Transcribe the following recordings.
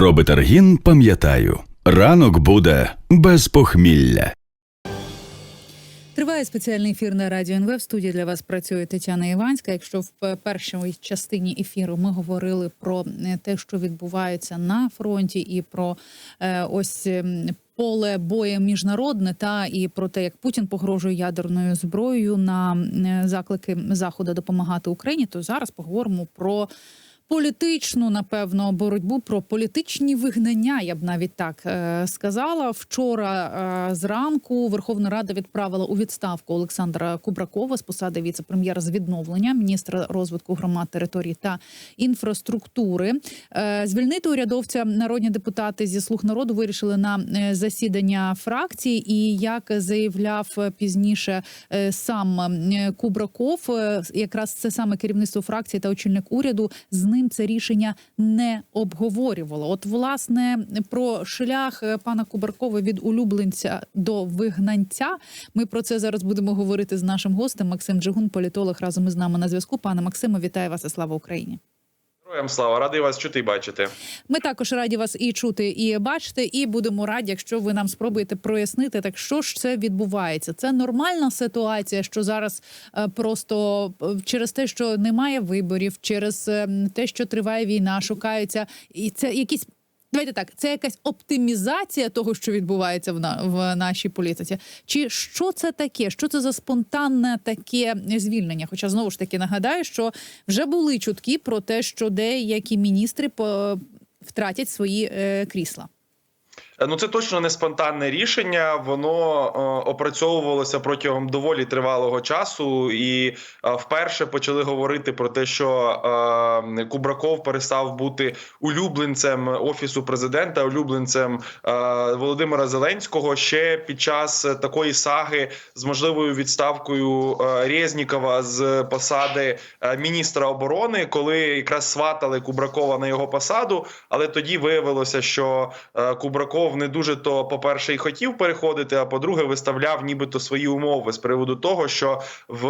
Про Бетаргін пам'ятаю. Ранок буде без похмілля. Триває спеціальний ефір на радіо НВ. В студії для вас працює Тетяна Іванська. Якщо в першій частині ефіру ми говорили про е, те, що відбувається на фронті, і про е, ось. Поле бою міжнародне та і про те, як Путін погрожує ядерною зброєю на е, заклики заходу допомагати Україні, то зараз поговоримо про політичну, напевно, боротьбу про політичні вигнання. Я б навіть так е, сказала. Вчора е, зранку Верховна Рада відправила у відставку Олександра Кубракова з посади віце-прем'єра з відновлення, міністра розвитку громад, територій та інфраструктури. Е, звільнити урядовця народні депутати зі слуг народу вирішили на е, засідання фракції. І як заявляв пізніше е, сам е, Кубраков, е, якраз це саме керівництво фракції та очільник уряду з ним це рішення не обговорювало. От власне про шлях е, пана Кубаркова від улюбленця до вигнанця. Ми про це зараз будемо говорити з нашим гостем. Максим Джигун, політолог, разом із нами на зв'язку. Пане Максиме, вітаю вас і слава Україні. Героям слава, радий вас чути і бачити. Ми також раді вас і чути, і бачити, і будемо раді, якщо ви нам спробуєте прояснити, так що ж це відбувається. Це нормальна ситуація, що зараз е, просто е, через те, що немає виборів, через е, те, що триває війна, шукаються, і це якісь. Давайте так, це якась оптимізація того, що відбувається в на в нашій політиці. Чи що це таке? Що це за спонтанне таке звільнення? Хоча знову ж таки нагадаю, що вже були чутки про те, що деякі міністри по втратять свої е, крісла. Е, Ну це точно не спонтанне рішення. Воно е, опрацьовувалося протягом доволі тривалого часу, і е, вперше почали говорити про те, що Кубраков перестав бути улюбленцем офісу президента, улюбленцем Володимира Зеленського ще під час такої саги з можливою відставкою Резнікова з посади міністра оборони, коли якраз сватали Кубракова на його посаду. Але тоді виявилося, що е, Кубраков не дуже то, по-перше, і хотів переходити, а по-друге, виставляв нібито свої умови з приводу того, що в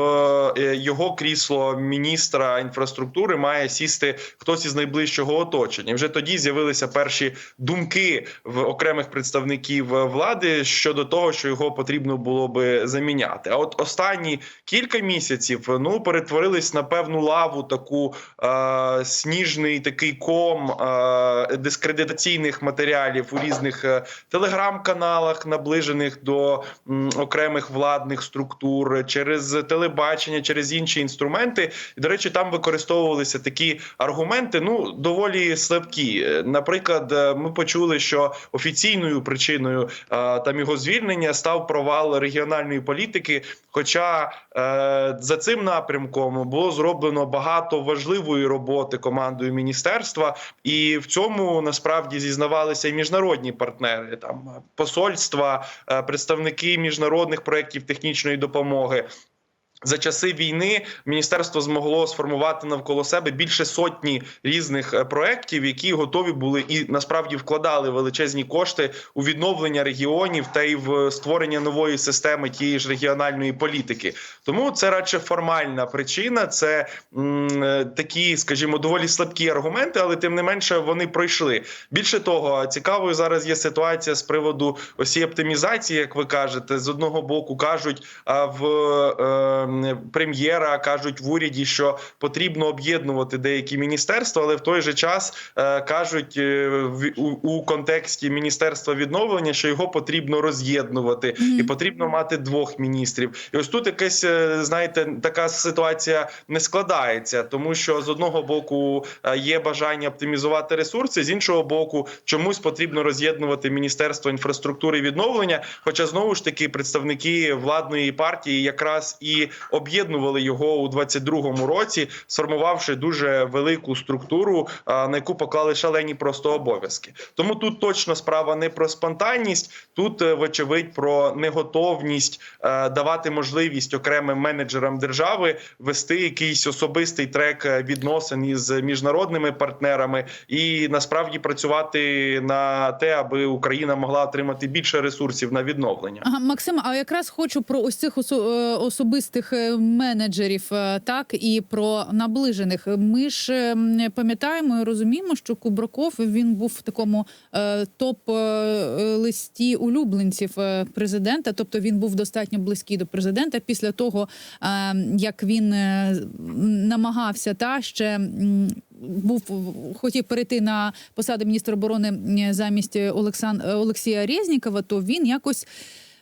е, його крісло міністра інфраструктури має сісти хтось із найближчого оточення. Вже тоді з'явилися перші думки в окремих представників влади щодо того, що його потрібно було би заміняти. А от останні кілька місяців ну перетворились на певну лаву, таку е, сніжний такий ком е, дискредитаційних матеріалів у різних е, телеграм-каналах, наближених до окремих владних структур, через телебачення, через інші інструменти. До речі, там використовувалися такі аргументи, ну доволі слабкі. Е, Наприклад, е, ми почули, що офіційною причиною е, там його звільнення став провал регіональної політики. Хоча е, за цим напрямком було зроблено багато важливої роботи командою міністерства, і в цьому насправді зізнавалися і міжнародні партнери, там посольства, е, представники міжнародних проєктів технічної допомоги. За часи війни міністерство змогло сформувати навколо себе більше сотні різних е, проєктів, які готові були і насправді вкладали величезні кошти у відновлення регіонів та й в створення нової системи тієї ж регіональної політики. Тому це радше формальна причина. Це м, е, такі, скажімо, доволі слабкі аргументи, але тим не менше вони пройшли. Більше того, цікавою зараз є ситуація з приводу осі оптимізації, як ви кажете, з одного боку кажуть а в. Прем'єра кажуть в уряді, що потрібно об'єднувати деякі міністерства, але в той же час е, кажуть е, в у, контексті міністерства відновлення, що його потрібно роз'єднувати, і потрібно мати двох міністрів. І ось тут якась е, знаєте, така ситуація не складається, тому що з одного боку є бажання оптимізувати ресурси, з іншого боку, чомусь потрібно роз'єднувати міністерство інфраструктури і відновлення. Хоча знову ж таки представники владної партії якраз і об'єднували його у 22-му році, сформувавши дуже велику структуру, на яку поклали шалені просто обов'язки. Тому тут точно справа не про спонтанність, тут е, вочевидь про неготовність е, давати можливість окремим менеджерам держави вести якийсь особистий трек е, відносин із міжнародними партнерами і насправді працювати на те, аби Україна могла отримати більше ресурсів на відновлення. Ага, Максим, а якраз хочу про ось цих осо- особистих самих е, менеджерів, е, так і про наближених. Ми ж е, пам'ятаємо і розуміємо, що Кубраков він був в такому е, топ е, листі улюбленців президента. Тобто він був достатньо близький до президента. Після того як він намагався та ще. Був хотів перейти на посаду міністра оборони замість Олексан Олексія Резнікова, то він якось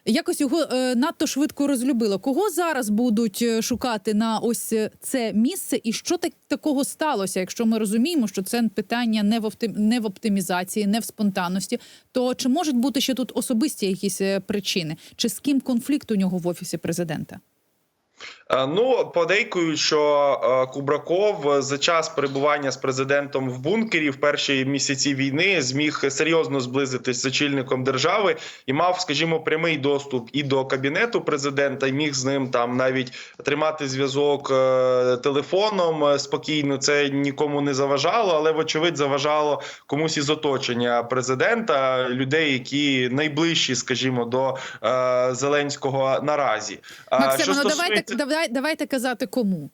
якось його е, надто швидко розлюбило. Кого зараз будуть е, шукати на ось е, це місце, і що так такого сталося? Якщо ми розуміємо, що це питання не в оптим, не в оптимізації, не в спонтанності, то чи можуть бути ще тут особисті якісь причини? Чи з ким конфлікт у нього в офісі президента? Е, Ну, подейкують, що е, Кубраков за час перебування з президентом в бункері в перші місяці війни зміг серйозно зблизитись з очільником держави і мав, скажімо, прямий доступ і до кабінету президента, і міг з ним там навіть тримати зв'язок е, телефоном спокійно. Це нікому не заважало, але вочевидь заважало комусь із оточення президента, людей, які найближчі, скажімо, до Зеленського наразі. Максим, ну давайте стосується- давайте казати кому.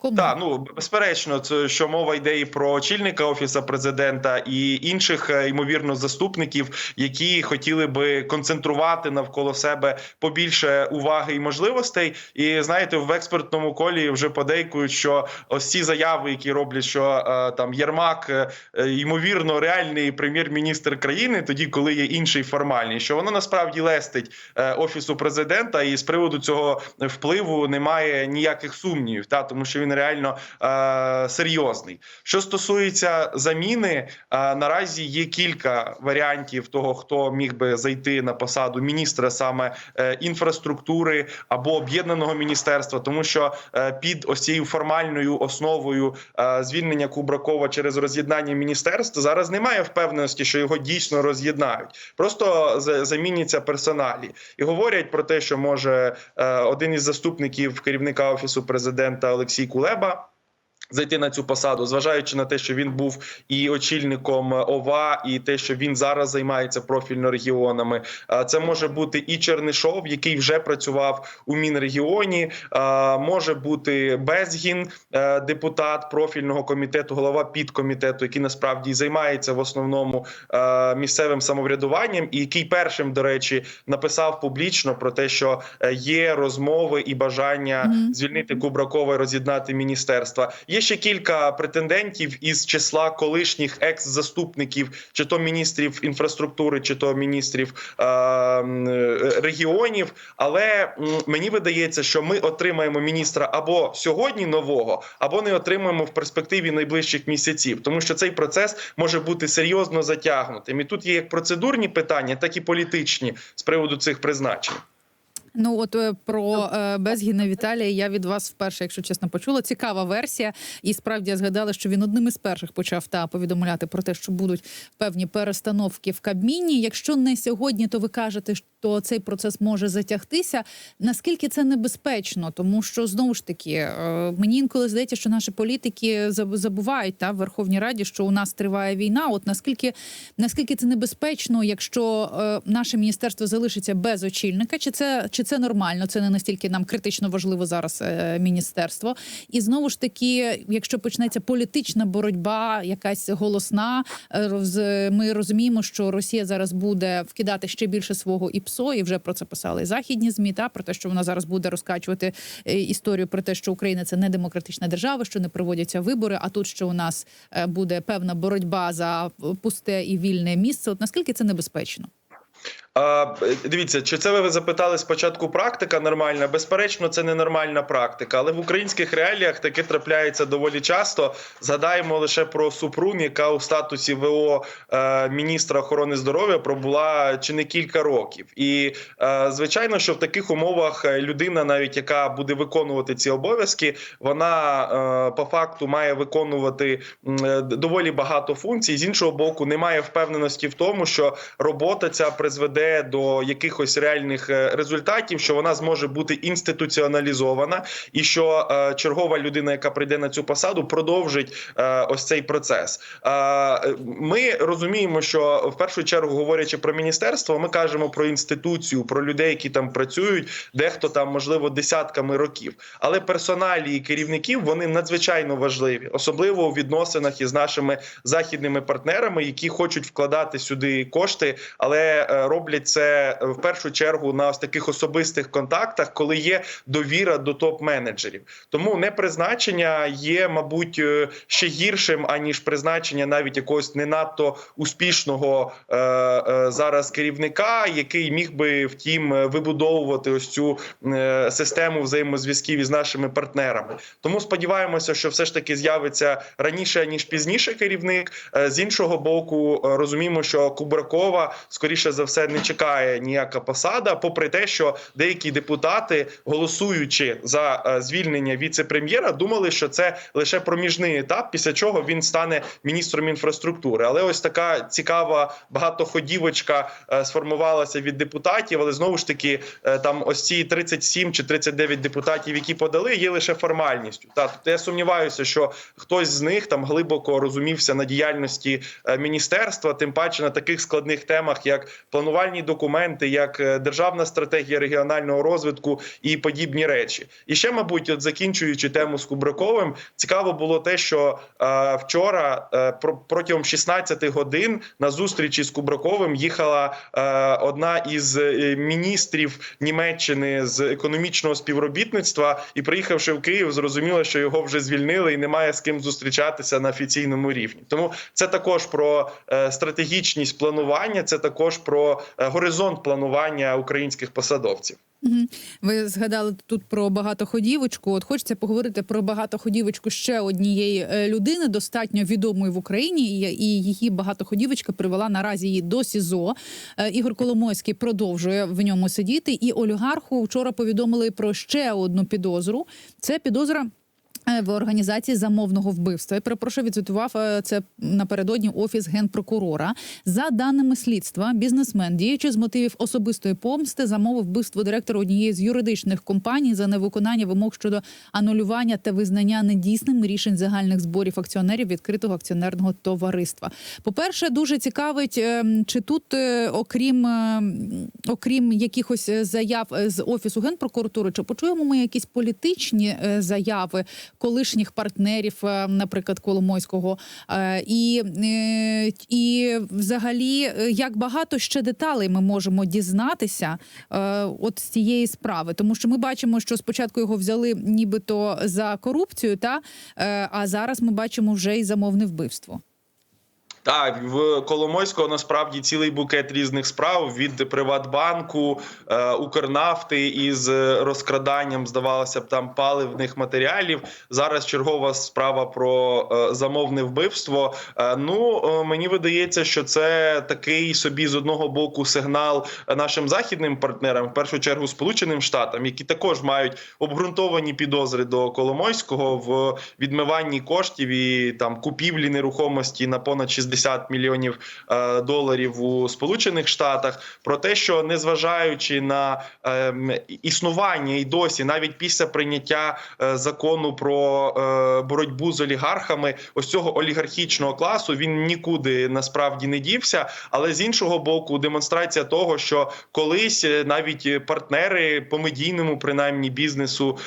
Кому? так, ну безперечно, це що мова йде і про очільника офісу президента і інших е, ймовірно заступників, які хотіли би концентрувати навколо себе побільше уваги і можливостей. І знаєте, в експертному колі вже подейкують, що ось ці заяви, які роблять, що е, там Єрмак е, ймовірно реальний прем'єр-міністр країни, тоді коли є інший формальний, що воно насправді лестить офісу президента, і з приводу цього впливу немає ніяких сумнівів, та тому що він реально е, серйозний. Що стосується заміни, е, наразі є кілька варіантів того, хто міг би зайти на посаду міністра саме е, інфраструктури або об'єднаного міністерства, тому що е, під ось цією формальною основою е, звільнення Кубракова через роз'єднання міністерств зараз немає впевненості, що його дійсно роз'єднають. Просто за- заміняться персоналі і говорять про те, що може е, один із заступників керівника офісу президента Олексій Кулеба. Зайти на цю посаду, зважаючи на те, що він був і очільником ОВА, і те, що він зараз займається профільно регіонами. А Це може бути і Чернишов, який вже працював у Мінрегіоні. а, Може бути Безгін, е, депутат профільного комітету, голова підкомітету, який насправді займається в основному е, місцевим самоврядуванням, і який першим, до речі, написав публічно про те, що е, є розмови і бажання звільнити Кубракова і роз'єднати міністерства. Є ще кілька претендентів із числа колишніх екс-заступників, чи то міністрів інфраструктури, чи то міністрів е, е, регіонів. Але мені видається, що ми отримаємо міністра або сьогодні нового, або не отримаємо в перспективі найближчих місяців, тому що цей процес може бути серйозно затягнутим. І тут є як процедурні питання, так і політичні з приводу цих призначень. Ну от е, про е, Безгіна Віталія я від вас вперше, якщо чесно, почула. Цікава версія. І справді я згадала, що він одним із перших почав та повідомляти про те, що будуть певні перестановки в Кабміні. Якщо не сьогодні, то ви кажете, що цей процес може затягтися. Наскільки це небезпечно? Тому що знову ж таки е, мені інколи здається, що наші політики забувають та в Верховній Раді, що у нас триває війна. От наскільки наскільки це небезпечно, якщо е, наше міністерство залишиться без очільника, чи це чи це нормально? Це не настільки нам критично важливо зараз е, міністерство. І знову ж таки, якщо почнеться політична боротьба, якась голосна, ми розуміємо, що Росія зараз буде вкидати ще більше свого ІПСО, і вже про це писали західні змі. Та про те, що вона зараз буде розкачувати е, історію про те, що Україна це не демократична держава, що не проводяться вибори. А тут що у нас е, буде певна боротьба за пусте і вільне місце. От наскільки це небезпечно? А, дивіться, чи це ви запитали спочатку практика нормальна? Безперечно, це не нормальна практика, але в українських реаліях таке трапляється доволі часто. Згадаємо лише про Супрун, яка у статусі ВО е, міністра охорони здоров'я пробула чи не кілька років. І е, звичайно, що в таких умовах е, людина, навіть яка буде виконувати ці обов'язки, вона е, по факту має виконувати е, доволі багато функцій. З іншого боку, немає впевненості в тому, що робота ця призведе до якихось реальних е, результатів, що вона зможе бути інституціоналізована, і що е, чергова людина, яка прийде на цю посаду, продовжить е, ось цей процес. Ми розуміємо, що в першу чергу, говорячи про міністерство, ми кажемо про інституцію, про людей, які там працюють, дехто там можливо десятками років. Але персоналії керівників вони надзвичайно важливі, особливо у відносинах із нашими західними партнерами, які хочуть вкладати сюди кошти, але е, роблять це е, в першу чергу на ось таких особистих контактах, коли є довіра до топ-менеджерів. Тому непризначення є, мабуть, е, ще гіршим аніж призначення навіть якогось не надто успішного е, е, зараз керівника, який міг би втім е, вибудовувати ось цю е, систему взаємозв'язків із нашими партнерами. Тому сподіваємося, що все ж таки з'явиться раніше ніж пізніше керівник. З іншого боку, розуміємо, що Кубракова скоріше за все не чекає ніяка посада, попри те, що деякі депутати, голосуючи за е, звільнення віце-прем'єра, думали, що це лише проміжний етап, після чого він стане міністром інфраструктури. Але ось така цікава багатоходівочка е, сформувалася від депутатів. Але знову ж таки, е, там ось ці 37 чи 39 депутатів, які подали, є лише формальністю. Та тобто я сумніваюся, що хтось з них там глибоко розумівся на діяльності міністерства, тим паче на таких складних темах, як планувальні документи, як е, державна стратегія регіонального розвитку і подібні речі. І ще, мабуть, от закінчуючи тему з Кубраковим, цікаво було те, що е, вчора е, про- протягом 16 годин на зустрічі з Кубраковим їхала е, одна із е, міністрів Німеччини з економічного співробітництва, і приїхавши в Київ, зрозуміло, що його вже звільнили і немає з ким зустрічатися на офіційному рівні. Тому це також про е, стратегічність планування, це також про горизонт планування українських посадовців. Ви згадали тут про багатоходівочку. От хочеться поговорити про багатоходівочку ще однієї е, людини, достатньо відомої в Україні, і- і її багатоходівочка привела наразі її до СІЗО. Е, Ігор Коломойський продовжує в ньому сидіти. І олігарху вчора повідомили про ще одну підозру. Це підозра. Е, В організації замовного вбивства Я перепрошую, відзвітував е, це напередодні офіс генпрокурора. За даними слідства, бізнесмен, діючи з мотивів особистої помсти, замовив вбивство директора однієї з юридичних компаній за невиконання вимог щодо анулювання та визнання недійсними рішень загальних зборів акціонерів відкритого акціонерного товариства. По перше, дуже цікавить, е, чи тут, окрім окрім якихось заяв з офісу генпрокуратури, чи почуємо ми якісь політичні заяви колишніх партнерів, е, наприклад, Коломойського, Е, і, е, і взагалі, як багато ще деталей ми можемо дізнатися от з цієї справи, тому що ми бачимо, що спочатку його взяли нібито за корупцію, та а зараз ми бачимо вже і замовне вбивство. Так, в Коломойського насправді цілий букет різних справ від Приватбанку, е, Укрнафти із розкраданням, здавалося б, там паливних матеріалів. Зараз чергова справа про е, замовне вбивство. Е, ну мені видається, що це такий собі з одного боку сигнал нашим західним партнерам, в першу чергу Сполученим Штатам, які також мають обґрунтовані підозри до Коломойського в відмиванні коштів і там купівлі нерухомості на понад 60 мільйонів е, доларів у Сполучених Штатах. Про те, що незважаючи на ем, існування і досі, навіть після прийняття е, закону про е, боротьбу з олігархами, ось цього олігархічного класу він нікуди насправді не дівся. Але з іншого боку, демонстрація того, що колись навіть партнери по медійному, принаймні бізнесу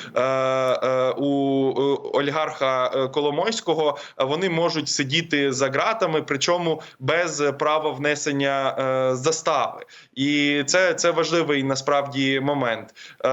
у олігарха Коломойського, вони можуть сидіти за ґратами, причому без права внесення е, застави, і це, це важливий насправді момент. Е,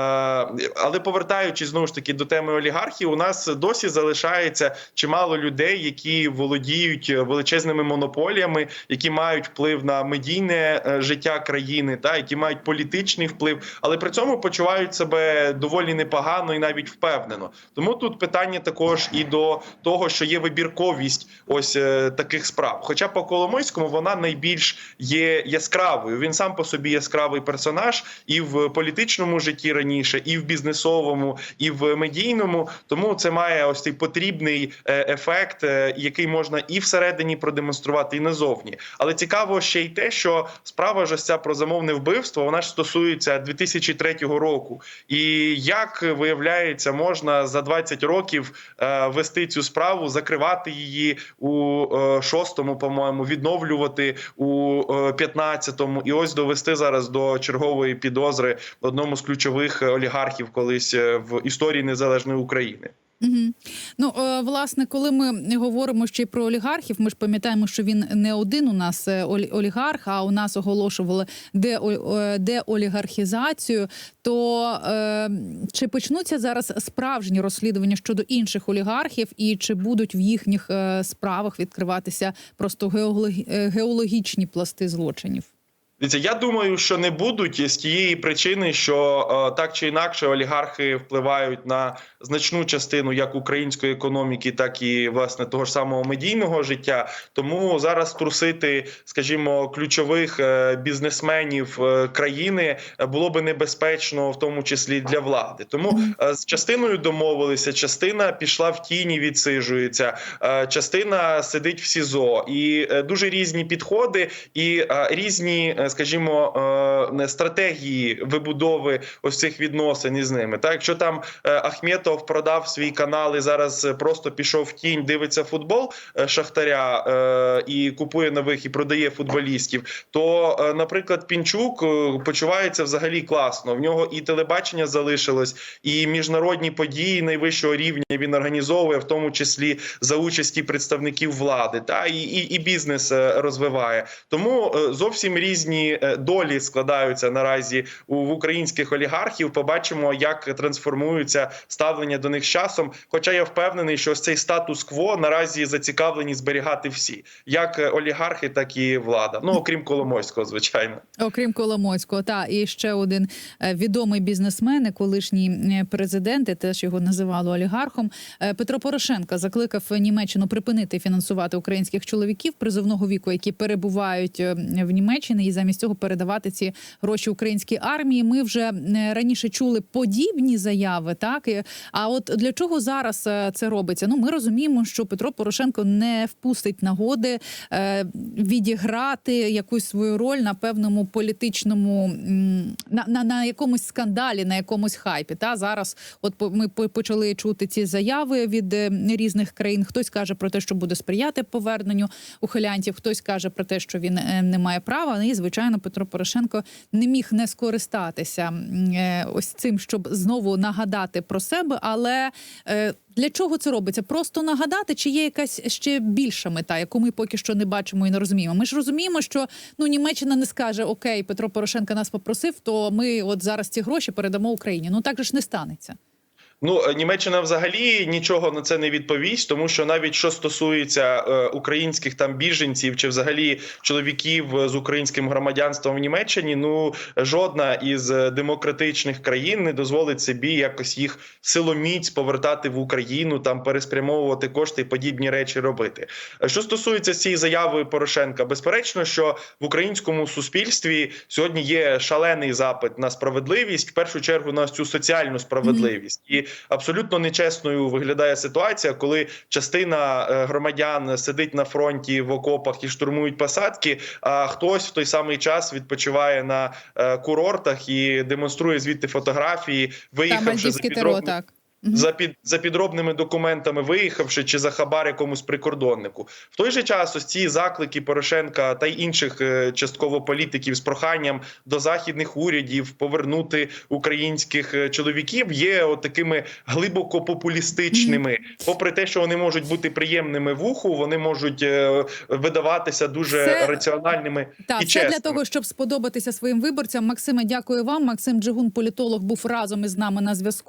але повертаючись знову ж таки до теми олігархів, у нас досі залишається чимало людей, які володіють величезними монополіями, які мають вплив на медійне е, життя країни, та які мають політичний вплив, але при цьому почувають себе доволі непогано і навіть впевнено. Тому тут питання також і до того, що є вибірковість ось е, таких справ. Хоча по Коломойському вона найбільш є яскравою. Він сам по собі яскравий персонаж і в політичному житті раніше, і в бізнесовому, і в медійному. Тому це має ось цей потрібний е, ефект, е, який можна і всередині продемонструвати, і назовні. Але цікаво ще й те, що справа ж ця про замовне вбивство вона ж стосується 2003 року. І як виявляється, можна за 20 років е, вести цю справу, закривати її у шостому, по-моєму, відновлювати у е, 15-му, і ось довести зараз до чергової підозри одному з ключових олігархів колись е, в історії незалежної України. Угу. Ну е, власне, коли ми говоримо ще й про олігархів, ми ж пам'ятаємо, що він не один у нас е, олігарх, а у нас оголошували де, деолігархізацію. То е, чи почнуться зараз справжні розслідування щодо інших олігархів, і чи будуть в їхніх справах відкриватися просто геологі- геологічні пласти злочинів? Я думаю, що не будуть з тієї причини, що е, так чи інакше олігархи впливають на значну частину як української економіки, так і власне того ж самого медійного життя. Тому зараз трусити, скажімо, ключових е, бізнесменів е, країни було би небезпечно, в тому числі для влади. Тому з частиною домовилися, частина пішла в тіні, відсиджується, е, частина сидить в СІЗО, і дуже різні підходи і різні, скажімо, е, стратегії вибудови ось цих відносин із ними. Так, якщо там е, Ахметов продав свій канал і зараз просто пішов в тінь, дивиться футбол е, Шахтаря і купує нових і продає футболістів, то, наприклад, Пінчук почувається взагалі класно. В нього і телебачення залишилось, і міжнародні події найвищого рівня він організовує, в тому числі за участі представників влади, та і, і, і бізнес розвиває. Тому зовсім різні е, долі складаються наразі в українських олігархів. Побачимо, як трансформуються ставлення до них з часом. Хоча я впевнений, що ось цей статус-кво наразі зацікавлені зберігати всі, як е, олігархи, так і влада. Ну окрім Коломойського, звичайно. Окрім Коломойського, та і ще один е, відомий бізнесмен, і колишній президент, і теж його називали олігархом. Петро Порошенко закликав Німеччину припинити фінансувати українських чоловіків призовного віку, які перебувають в Німеччині, і замість цього передавати ці гроші українській армії. Ми вже е, раніше чули подібні заяви. Так а от для чого зараз е, це робиться? Ну ми розуміємо, що Петро Порошенко не впустить нагоди е, відіграти якусь свою роль на певному політичному на, на, на якомусь скандалі, на якомусь хайпі. Та зараз, от ми почали чути ці заяви від різних країн. Хтось каже про те, що буде сприяти поверненню ухилянтів, хтось каже про те, що він не має права. І звичайно, Петро Порошенко не міг не скористатися е, ось цим, щоб знову нагадати про себе. Але е, для чого це робиться? Просто нагадати, чи є якась ще більша мета, яку ми поки що не бачимо і не розуміємо. Ми ж розуміємо, що ну Німеччина не скаже Окей, Петро Порошенко нас попросив, то ми от зараз ці гроші передамо Україні. Ну так же ж не станеться. Ну, е, Німеччина взагалі нічого на це не відповість, тому що навіть що стосується е, українських там біженців чи взагалі чоловіків з українським громадянством в Німеччині, ну жодна із е, демократичних країн не дозволить собі якось їх силоміць повертати в Україну, там переспрямовувати кошти і подібні речі робити. Е, Що стосується цієї заяви Порошенка, безперечно, що в українському суспільстві сьогодні є шалений запит на справедливість, в першу чергу на цю соціальну справедливість і абсолютно нечесною виглядає ситуація, коли частина е, громадян сидить на фронті в окопах і штурмують посадки. А хтось в той самий час відпочиває на е, курортах і демонструє звідти фотографії, виїхавши за теро, так. За під за підробними документами виїхавши чи за хабар якомусь прикордоннику. В той же час ось ці заклики Порошенка та й інших е, частково політиків з проханням до західних урядів повернути українських е, чоловіків є от такими глибоко популістичними. Попри те, що вони можуть бути приємними в уху, вони можуть е, видаватися дуже Це- раціональними Так, і це для того, щоб сподобатися своїм виборцям. Максиме, дякую вам. Максим Джигун, політолог, був разом із нами на зв'язку.